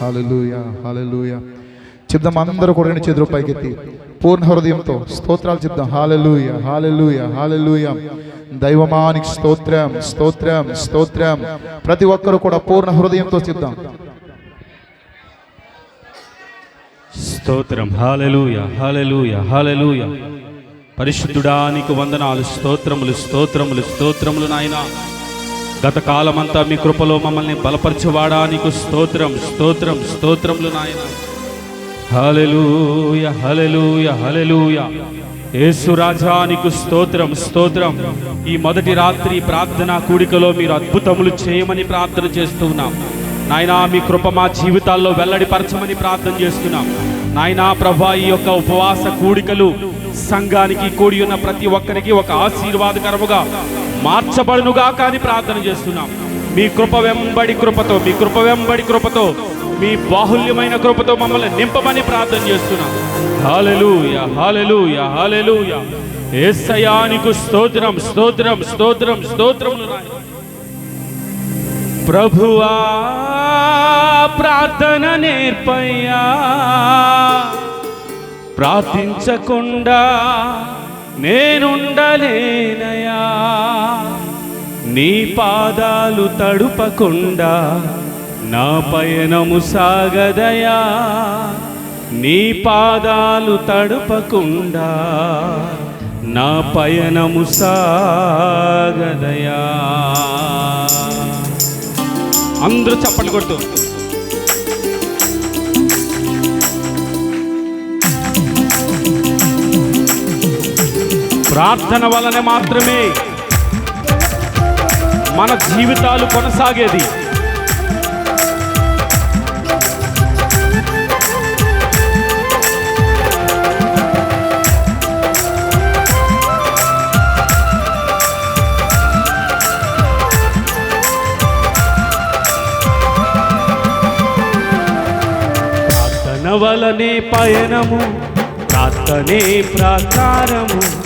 Hallelujah hallelujah చెప్దాం అందరూ కూడా రెండు చేతులు పైకెత్తి పూర్ణ హృదయంతో స్తోత్రాలు చెప్దాం. హాలెలూయ హాలెలూయ హాలెలూయ దైవమానికి స్తోత్రం స్తోత్రం స్తోత్రం. ప్రతి ఒక్కరు కూడా పూర్ణ హృదయంతో చెప్దాం. స్తోత్రం. హాలెలూయ హాలెలూయ హాలెలూయ పరిశుద్ధుడా నీకు వందనాలు. స్తోత్రములు స్తోత్రములు స్తోత్రములు నాయనా. గత కాలమంతా మీ కృపలో మమ్మల్ని బలపరచువాడా? నీకు స్తోత్రం స్తోత్రం స్తోత్రములు నాయన. హలెలూయ హలెలూయ హలెలూయ యేసు నీకు స్తోత్రం స్తోత్రం. ఈ మొదటి రాత్రి ప్రార్థన కూడికలో మీరు అద్భుతములు చేయమని ప్రార్థన చేస్తున్నాం. నాయనా మీ కృప మా జీవితాల్లో వెల్లడిపరచమని ప్రార్థన చేస్తున్నాం. నాయనా ప్రభా ఈ యొక్క ఉపవాస కూడికలు సంఘానికి కూడి ఉన్న ప్రతి ఒక్కరికి ఒక ఆశీర్వాదకరముగా మార్చబడునుగా కానీ ప్రార్థన చేస్తున్నాం. మీ కృప వెంబడి కృపతో మీ కృప వెంబడి కృపతో మీ బాహుల్యమైన కృపతో మమ్మల్ని నింపమని ప్రార్థన చేస్తున్నాం. హాలెలు హాలెలూయ హాలెలూయ ఏసయానికి స్తోత్రం స్తోత్రం స్తోత్రం స్తోత్రం ప్రభువా ప్రార్థన నేర్పయ్యా. ప్రార్థించకుండా నేనుండలేనయా. నీ పాదాలు తడుపకుండా నా పయనము సాగదయా. నీ పాదాలు తడుపకుండా నా పయనము సాగదయా. అందరూ చప్పట్లు కొడుతూ ప్రార్థన వలన మాత్రమే మన జీవితాలు కొనసాగేది. వలనే పయనము ప్రార్థనే ప్రాకారము.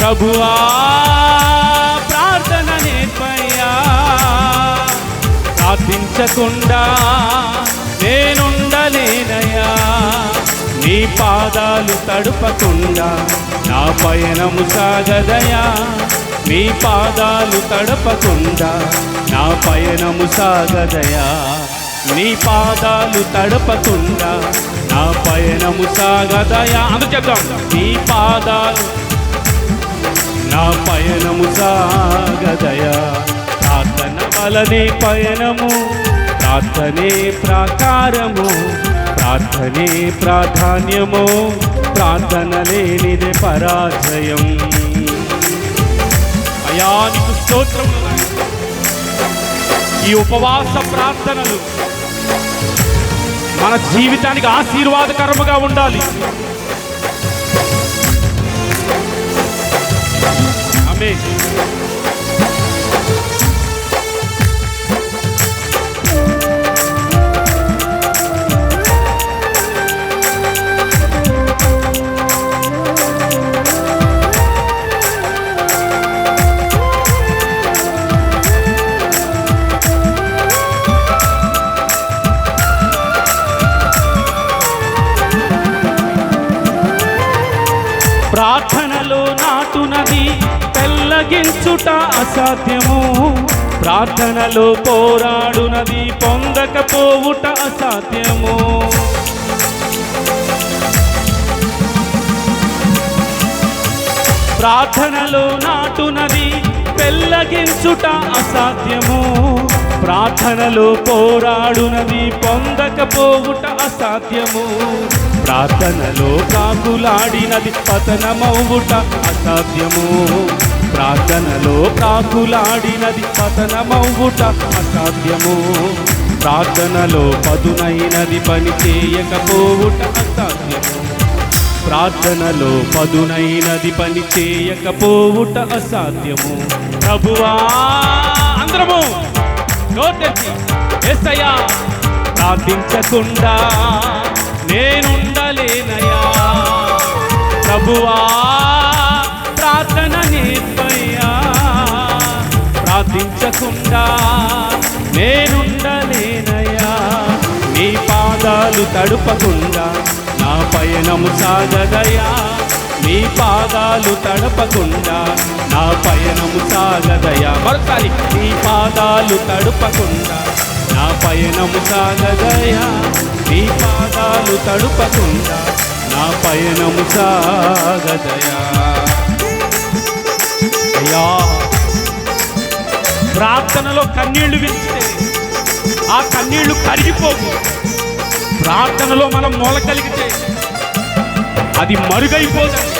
ప్రభువా ప్రార్థన నేర్పయ్యా. ప్రార్థించకుండా నేనుండలేనయ్యా. నీ పాదాలు తడపకుండా నా పయనము సాగదయా నీ పాదాలు తడపకుండా నా పయనము సాగదయా నీ పాదాలు తడపకుండా నా పయనము సాగదయా అందు చెప్తాం నీ పాదాలు నా పయనము సాగదయా. ప్రార్థన వలనే పయనము ప్రార్థనే ప్రాకారము ప్రార్థనే ప్రాధాన్యము ప్రార్థన లేనిదే పరాజయం. అయా నీకు స్తోత్రములు ఈ ఉపవాస ప్రార్థనలు మన జీవితానికి ఆశీర్వాదకరముగా ఉండాలి. Amém. తొలగించుట అసాధ్యము. ప్రార్థనలో పోరాడునది పొందకపోవుట అసాధ్యము. ప్రార్థనలో నాటునది పెళ్ళగించుట అసాధ్యము. ప్రార్థనలో పోరాడునది పొందకపోవుట అసాధ్యము. ప్రార్థనలో కాకులాడినది పతనమవుట అసాధ్యము. ప్రార్థనలో ప్రాకులాడినది పతనమవుట అసాధ్యము. ప్రార్థనలో పదునైనది పని చేయకపోవుట అసాధ్యము. ప్రార్థనలో పదునైనది పని చేయకపోవుట అసాధ్యము. ప్రభువా అందరము నోటెత్తి ఎస్సయ్యా ప్రార్థించకుండా నేనుండలేనయా ప్రభువా దించకుండా నేనుండలేనయా నీ పాదాలు తడుపకుండా నా పయనము సాగదయా నీ పాదాలు తడపకుండా నా పయనము సాగదయా మరొకసారి నీ పాదాలు తడుపకుండా నా పయనము సాగదయా నీ పాదాలు తడపకుండా నా పయనము సాగదయా అయ్యా. ప్రార్థనలో కన్నీళ్ళు విరిస్తే ఆ కన్నీళ్ళు కరిగిపోవు. ప్రార్థనలో మనం మూల కలిగితే అది మరుగైపోదండి.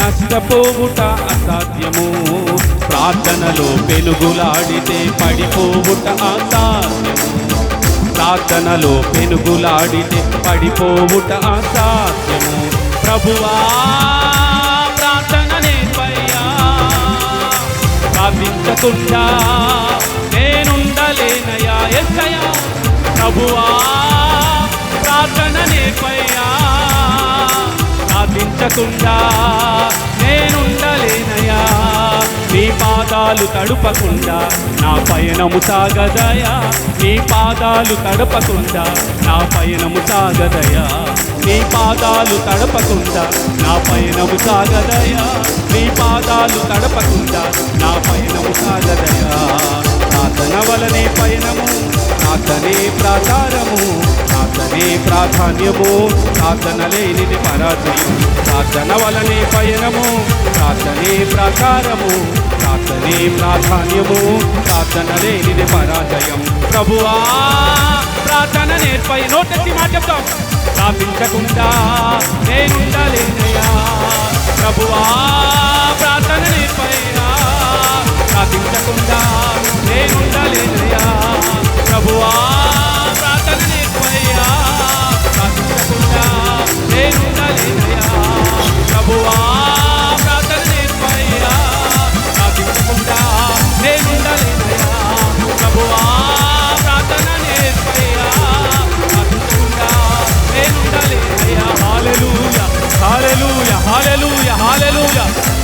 నష్టపోవుట అసాధ్యము. ప్రార్థనలో పెనుగులాడితే పడిపోవుట అసాధ్యము. ప్రార్థనలో పెనుగులాడితే పడిపోవుట అసాధ్యము. ప్రభువా ప్రార్థన నేర్పయ్యా ప్రార్థించకుండా నేనుండలేనయా ఎస్సయా ప్రభువా ప్రార్థన నేర్పయ్యా ప్రార్థించకుండా నేనుండలేనయా నీ పాదాలు తడుపకుండా నా పయనము సాగదయా నీ పాదాలు తడపకుండా నా పయనము సాగదయా నీ పాదాలు తడపకుండా నా పయనము సాగదయా నీ పాదాలు తడపకుండా నా పయనము సాగదయా ప్రార్థన వలనే పయనము ప్రార్థనే ప్రాచారము నీ ప్రాధాన్యము? ప్రార్థన లేనిది పరాజయం ప్రార్థన వలనే పయనము. ప్రార్థనే ప్రాచారము ప్రార్థనే ప్రాధాన్యము. ప్రార్థన లేనిది పరాజయం. ప్రభువా ప్రార్థన నేర్పై నోటెత్తి మాట చెప్తాం. ప్రార్థించకుండా నేనుండలేనయా ప్రభువా ప్రార్థన నేర్పయ్యా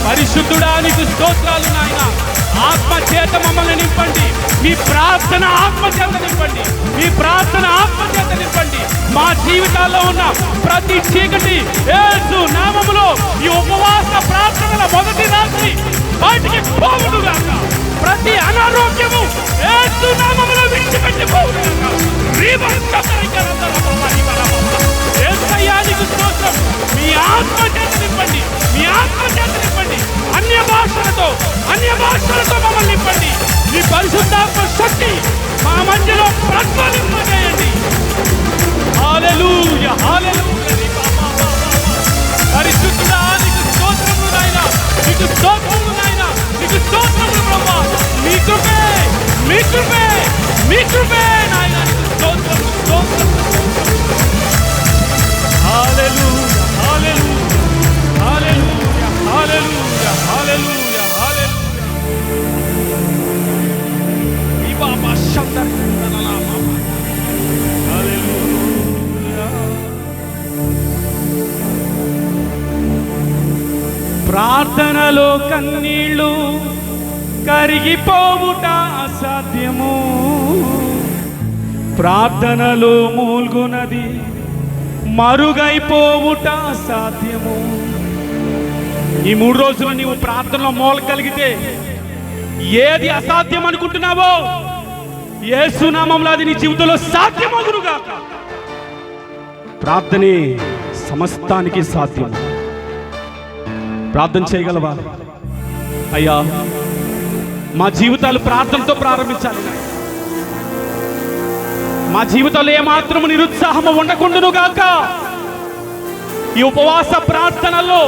పరిశుద్ధుడానికి స్తోత్రాలు నాయన. ఆత్మ చేత మమ్మల్ని నింపండి. మీ ప్రార్థన ఆత్మ చేత నింపండి. మీ ప్రార్థన ఆత్మ చేత నింపండి. మా జీవితాల్లో ఉన్న ప్రతి చీకటి ఏసు నామములో ఈ ఉపవాస ప్రార్థనల మొదటి రాత్రి బయటికి పోవును గాక. ప్రతి అనారోగ్యము ఏసు నామములో విడిచిపెట్టి పోవును గాక స్తోత్రం. మీ ఆత్మ చేత నింపండి. మీ ఆత్మ చేత నింపండి అన్య భాషలతో అన్య భాషలతో మమ్మల్ని నింపండి. మీ పరిశుద్ధాత్మ శక్తి మా మధ్యలో ప్రజ్వలింపజేయండి. ప్రార్థనలో కన్నీళ్ళు కరిగిపోవుట అసాధ్యము. ప్రార్థనలో మూల్గునది మరుగైపోవుట అసాధ్యము. ఈ మూడు రోజులు నీవు ప్రార్థనలో మూల కలిగితే ఏది అసాధ్యం అనుకుంటున్నావో ఏసునామంలో అది నీ జీవితంలో సాధ్యమగునుగాక. ప్రార్థనే సమస్తానికి సాధ్యం ప్రార్థన చేయగలవా? అయ్యా మా జీవితాలు ప్రార్థనతో ప్రారంభించాలి. మా జీవితంలో ఏమాత్రము నిరుత్సాహము ఉండకుండాను గాక ఈ ఉపవాస ప్రార్థనలో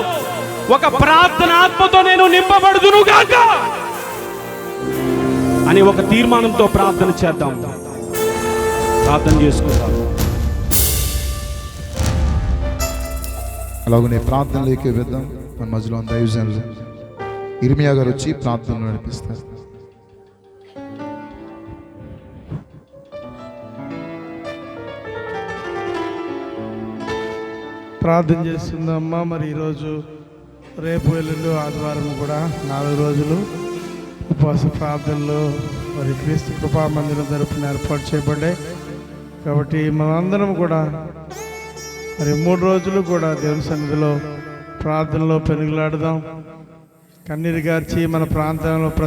ఒక ప్రార్థన ఆత్మతో నేను నింపబడుదును గాక అని ఒక తీర్మానంతో ప్రార్థన చేద్దాం. ప్రార్థన చేసుకుందాం. అలాగనే ప్రార్థనలోకి వెళ్దాం. మన మధ్యలో ఉన్న దైవజనులు. ఇర్మియా గారు వచ్చి ప్రార్థనలు నడిపిస్తారు. ప్రార్థన చేస్తుందమ్మా. మరి ఈరోజు రేపు ఎల్లుండి ఆదివారం కూడా నాలుగు రోజులు ఉపవాస ప్రార్థనలు. మరి క్రీస్తు కృపా మందిరం తరపున ఏర్పాటు చేయబడ్డాయి. కాబట్టి మనందరం కూడా మరి మూడు రోజులు కూడా దేవుని సన్నిధిలో ప్రార్థనలో పెనుగులాడదాం. కన్నీరు గార్చి మన ప్రాంతంలో ప్రజ